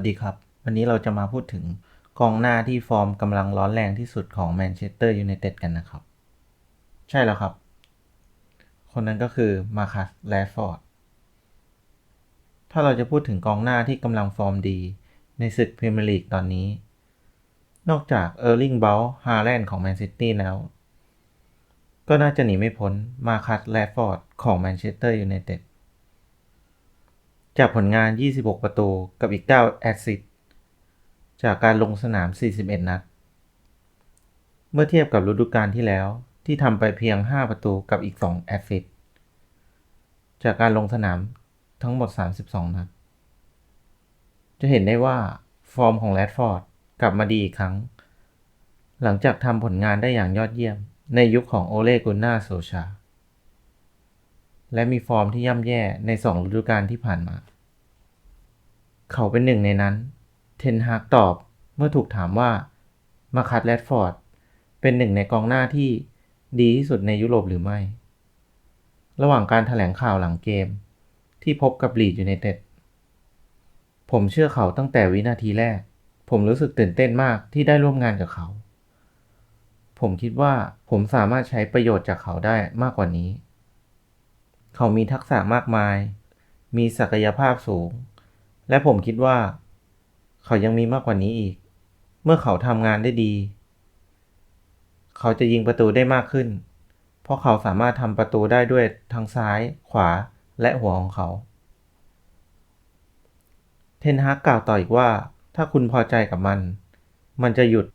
วัสดีครับ วันนี้เราจะมาพูดถึงกองหน้าที่ฟอร์มกำลังร้อนแรงที่สุดของแมนเชสเตอร์ยูไนเต็ดกันนะครับ ใช่แล้วครับ คนนั้นก็คือมาคัสแรดฟอร์ดถ้าเราจะพูดถึงกองหน้าที่กำลังฟอร์มดี ในศึกพรีเมียร์ลีกตอนนี้ นอกจากเออร์ลิงเบลฮาแลนด์ของแมนซิตี้แล้ว ก็น่าจะหนีไม่พ้นมาคัสแรดฟอร์ดของแมนเชสเตอร์ยูไนเต็ด จากผลงาน 26 ประตูกับอีก 9 แอสซิสจากการลงสนาม 41 นัด เมื่อเทียบกับฤดูกาลที่แล้วที่ทำไปเพียง 5 ประตูกับอีก 2 แอสซิสจากการลงสนามทั้งหมด 32 นัด จะเห็นได้ว่าฟอร์มของแรดฟอร์ดกลับมาดีอีกครั้ง หลังจากทำผลงานได้อย่างยอดเยี่ยมในยุคของโอเลกุนนาโซชา และมีฟอร์มที่ย่ำแย่ในสองฤดูกาลที่ผ่านมา เขาเป็นหนึ่งในนั้น เทนฮากตอบเมื่อถูกถามว่ามาคัตแรดฟอร์ดเป็นหนึ่งในกองหน้าที่ดีที่สุดในยุโรปหรือไม่ ระหว่างการถแถลงข่าวหลังเกม ที่พบกับลีดอยูไนเต็ด ผมเชื่อเขาตั้งแต่วินาทีแรก ผมรู้สึกตื่นเต้นมากที่ได้ร่วมงานกับเขา ผมคิดว่าผมสามารถใช้ประโยชน์จากเขาได้มากกว่านี้ เขามีทักษะมากมาย มีศักยภาพสูง และผมคิดว่า เขายังมีมากกว่านี้อีก เมื่อเขาทำงานได้ดี เขาจะยิงประตูได้มากขึ้น เพราะเขาสามารถทำประตูได้ด้วยทั้งซ้าย ขวา และหัวของเขา เทนฮากกล่าวต่ออีกว่า ถ้าคุณพอใจกับมัน มันจะหยุด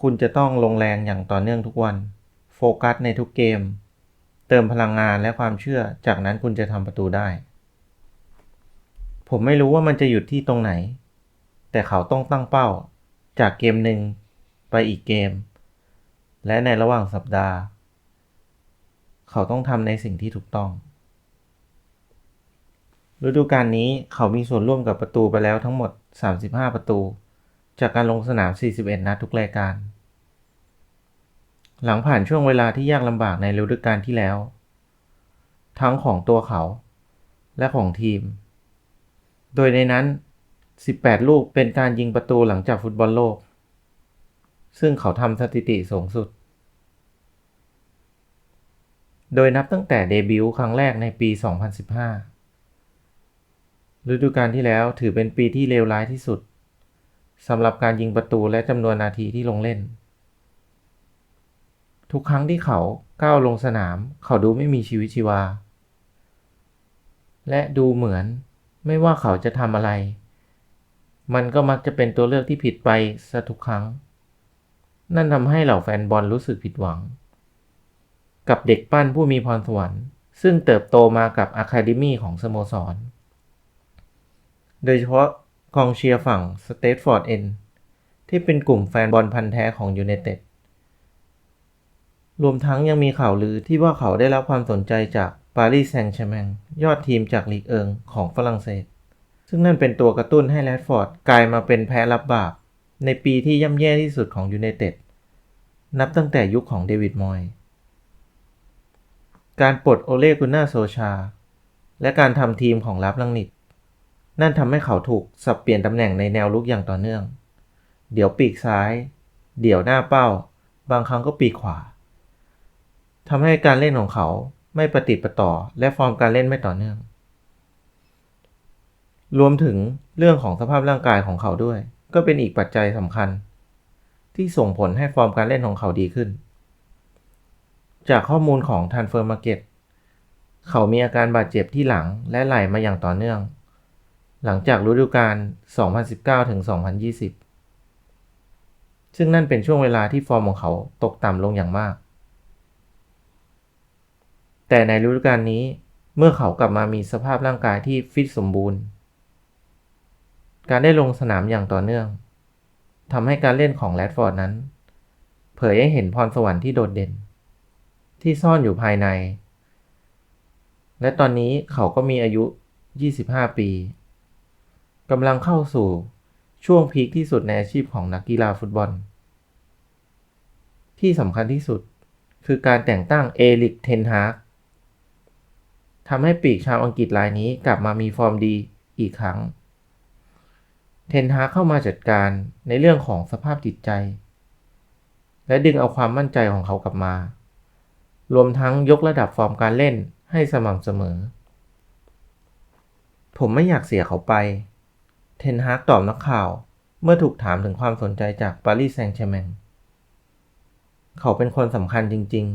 คุณจะต้องลงแรงอย่างต่อเนื่องทุกวัน โฟกัสในทุกเกม เติมพลังงานและความเชื่อ จากนั้นคุณจะทำประตูได้ ผมไม่รู้ว่ามันจะหยุดที่ตรงไหน แต่เขาต้องตั้งเป้า จากเกมหนึ่งไปอีกเกม และในระหว่างสัปดาห์ เขาต้องทำในสิ่งที่ถูกต้อง ฤดูกาลนี้เขามีส่วนร่วมกับประตูไปแล้วทั้งหมด 35 ประตู จากการลงสนาม 41 นัดทุกรายการ หลังผ่านช่วงเวลาที่ยากลำบากในฤดูกาลที่แล้ว ทั้งของตัวเขา และของทีม โดยในนั้น 18 ลูกเป็นการยิงประตูหลังจากฟุตบอลโลก ซึ่งเขาทำสถิติสูงสุด โดยนับตั้งแต่เดบิวต์ครั้งแรกในปี 2015 ฤดูกาลที่แล้วถือเป็นปีที่เลวร้ายที่สุดสำหรับการยิงประตูและจำนวนนาทีที่ลงเล่น ทุกครั้งที่เขาก้าวลงสนาม เขาดูไม่มีชีวิตชีวา และดูเหมือนไม่ว่าเขาจะทำอะไร มันก็มักจะเป็นตัวเลือกที่ผิดไปซะทุกครั้ง นั่นทำให้เหล่าแฟนบอลรู้สึกผิดหวัง กับเด็กปั้นผู้มีพรสวรรค์ ซึ่งเติบโตมากับอะคาเดมีของสโมสร โดยเฉพาะกองเชียร์ฝั่งสเตทฟอร์ดเอ็นที่เป็นกลุ่มแฟนบอลพันธ์แท้ของยูไนเต็ด รวมทั้งยังมีข่าวลือที่ว่าเขาได้รับความสนใจจากปารีสแซงต์แชร์แมงยอดทีมจากลีกเอิงของฝรั่งเศส ซึ่งนั่นเป็นตัวกระตุ้นให้แรดฟอร์ดกลายมาเป็นแพ้รับบาป ในปีที่ย่ำแย่ที่สุดของยูไนเต็ดนับตั้งแต่ยุคของเดวิดมอย การปลดโอเลกุน่าโซชา และการทำทีมของรับลังนิดนั่นทำให้เขาถูกสับเปลี่ยนตำแหน่งในแนวลุกอย่างต่อเนื่อง เดี๋ยวปีกซ้าย เดี๋ยวหน้าเป้า บางครั้งก็ปีกขวา ทำให้การเล่นของเขาไม่ประติดประต่อ และฟอร์มการเล่นไม่ต่อเนื่อง รวมถึงเรื่องของสภาพร่างกายของเขาด้วย ก็เป็นอีกปัจจัยสำคัญ ที่ส่งผลให้ฟอร์มการเล่นของเขาดีขึ้น จากข้อมูลของ Transfer Market เขามีอาการบาดเจ็บที่หลังและไหล่มาอย่างต่อเนื่อง หลังจากฤดูกาล 2019 ถึง 2020 ซึ่งนั่นเป็นช่วงเวลาที่ฟอร์มของเขาตกต่ำลงอย่างมาก แต่ในฤดูกาลนี้เมื่อเขากลับมามีสภาพร่างกายที่ฟิตสมบูรณ์ การได้ลงสนามอย่างต่อเนื่องทำให้การเล่นของแรดฟอร์ดนั้น เผยให้เห็นพรสวรรค์ที่โดดเด่น ที่ซ่อนอยู่ภายใน และตอนนี้เขาก็มีอายุ 25 ปีกำลังเข้าสู่ช่วงพีคที่สุดในอาชีพของนักกีฬาฟุตบอล ที่สำคัญที่สุดคือการแต่งตั้งเอลิกเทนฮาก ทำให้ปีกชาวอังกฤษรายนี้กลับมามีฟอร์มดีอีกครั้ง เทนฮาเข้ามาจัดการในเรื่องของสภาพจิตใจ และดึงเอาความมั่นใจของเขากลับมา รวมทั้งยกระดับฟอร์มการเล่นให้สม่ำเสมอ ผมไม่อยากเสียเขาไป เทนฮากตอบนักข่าวเมื่อถูกถามถึงความสนใจจากปารีสแซงต์แชร์แมงเขาเป็นคนสำคัญจริง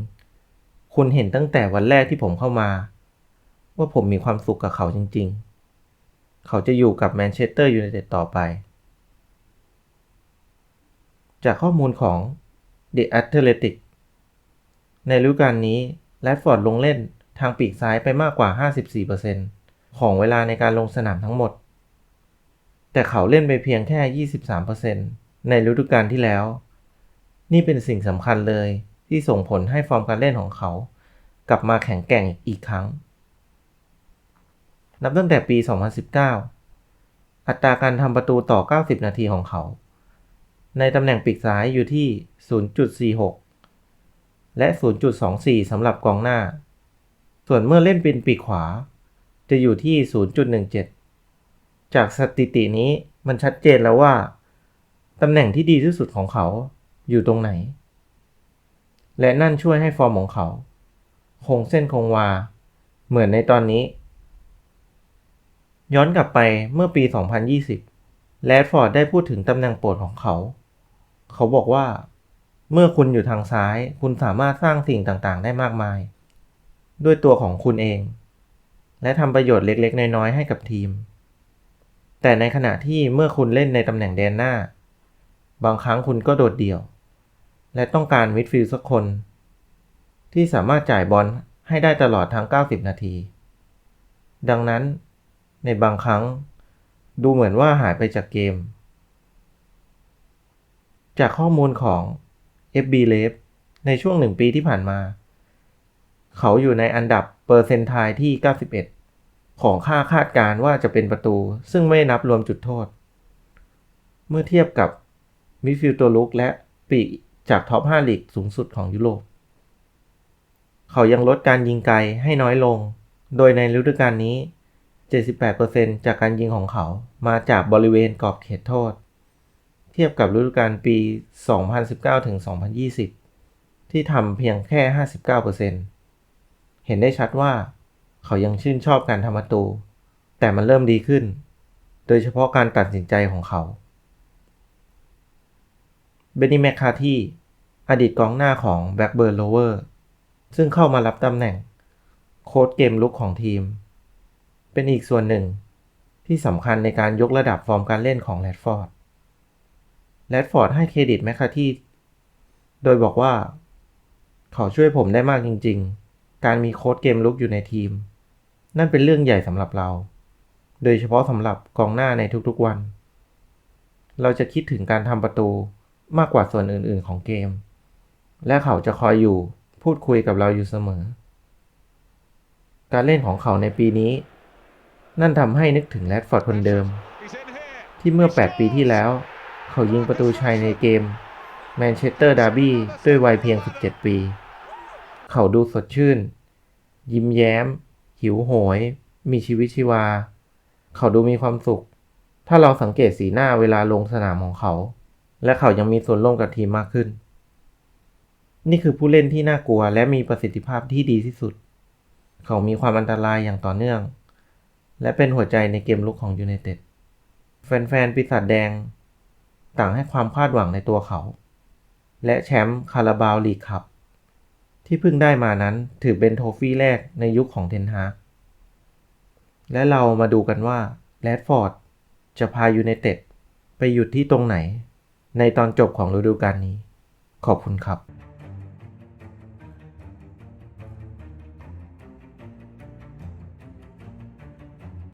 ๆ คุณเห็นตั้งแต่วันแรกที่ผมเข้ามา ว่าผมมีความสุขกับเขาจริง ๆ เขาจะอยู่กับแมนเชสเตอร์ยูไนเต็ดต่อไป จากข้อมูลของ The Athletic ในฤดูกาลนี้แรดฟอร์ดลงเล่นทางปีกซ้ายไปมากกว่า 54%ของเวลาในการลงสนามทั้งหมด แต่เขาเล่นไปเพียงแค่ 23%ในฤดูกาลที่แล้ว นี่เป็นสิ่งสำคัญเลยที่ส่งผลให้ฟอร์มการเล่นของเขา กลับมาแข็งแกร่งอีกครั้ง นับตั้งแต่ปี 2019 อัตราการทำประตูต่อ 90 นาทีของเขา ในตำแหน่งปีกซ้ายอยู่ที่ 0.46 และ 0.24 สำหรับกองหน้า ส่วนเมื่อเล่นเป็นปีกขวา จะอยู่ที่ 0.17 จากสถิตินี้มันชัดเจนแล้วว่า ตำแหน่งที่ดีที่สุดของเขาอยู่ตรงไหน และนั่นช่วยให้ฟอร์มของเขา คงเส้นคงวา เหมือนในตอนนี้ ย้อนกลับไปเมื่อปี 2020 แรดฟอร์ดได้พูดถึงตำแหน่งโปรดของเขา เขาบอกว่า เมื่อคุณอยู่ทางซ้าย คุณสามารถสร้างสิ่งต่างๆ ได้มากมาย ด้วยตัวของคุณเอง และทำประโยชน์เล็กๆ น้อยๆ ให้กับทีม แต่ในขณะที่เมื่อคุณเล่นในตำแหน่งแดนหน้า บางครั้งคุณก็โดดเดี่ยว และต้องการมิดฟิลด์สักคน ที่สามารถจ่ายบอลให้ได้ตลอดทั้ง 90 นาที ดังนั้น ในบางครั้ง ดูเหมือนว่าหายไปจากเกม จากข้อมูลของ FB l a v ในช่วงหนึ่งปีที่ผ่านมา เขาอยู่ในอันดับเปอร์เซนต์ไทที่ 91 ของค่าคาดการณ์ว่าจะเป็นประตู ซึ่งไม่นับรวมจุดโทษ เมื่อเทียบกับมิฟิลตัวลุกและปีกจากท็อป 5 ลีกสูงสุดของยุโรป เขายังลดการยิงไกลให้น้อยลง โดยในฤดูกาลนี้ 78%จากการยิงของเขามาจากบริเวณกรอบเขตโทษ เทียบกับฤดูกาลปี 2019-2020 ที่ทำเพียงแค่ 59%เห็นได้ชัดว่า เขายังชื่นชอบการทำประตู แต่มันเริ่มดีขึ้น โดยเฉพาะการตัดสินใจของเขา เบนนี่แมคคาที่อดีตกองหน้าของแบ็กเบิร์นโลเวอร์ซึ่งเข้ามารับตำแหน่ง โค้ชเกมลุกของทีม เป็นอีกส่วนหนึ่ง ที่สำคัญในการยกระดับฟอร์มการเล่นของแรดฟอร์ด แรดฟอร์ดให้เครดิตแมคคาที่ โดยบอกว่า เขาช่วยผมได้มากจริง ๆ การมีโค้ชเกมลุกอยู่ในทีม นั่นเป็นเรื่องใหญ่สำหรับเรา โดยเฉพาะสำหรับกองหน้าในทุกๆวัน เราจะคิดถึงการทำประตูมากกว่าส่วนอื่น ๆ ของเกม และเขาจะคอยอยู่พูดคุยกับเราอยู่เสมอ การเล่นของเขาในปีนี้ นั่นทำให้นึกถึงแรดฟอร์ดคนเดิม ที่เมื่อ 8 ปีที่แล้ว เขายิงประตูชัยในเกมแมนเชสเตอร์ดาร์บี้ด้วยวัยเพียง 17 ปี เขาดูสดชื่น ยิ้มแย้ม หิวโหย มีชีวิตชีวา เขาดูมีความสุข ถ้าเราสังเกตสีหน้าเวลาลงสนามของเขา และเขายังมีส่วนร่วมกับทีมมากขึ้น นี่คือผู้เล่นที่น่ากลัวและมีประสิทธิภาพที่ดีที่สุด เขามีความอันตรายอย่างต่อเนื่อง และเป็นหัวใจในเกมลุกของยูไนเต็ด แฟนๆ ปีศาจแดง ต่างให้ความคาดหวังในตัวเขา และแชมป์คาราบาวลีกครับ ที่เพิ่งได้มานั้นถือเป็นโทฟี่แรกในยุคของเทนฮากและเรามาดูกันว่าแรดฟอร์ดจะพายูไนเต็ดไปหยุดที่ตรงไหน ในตอนจบของฤดูกาลนี้ ขอบคุณครับ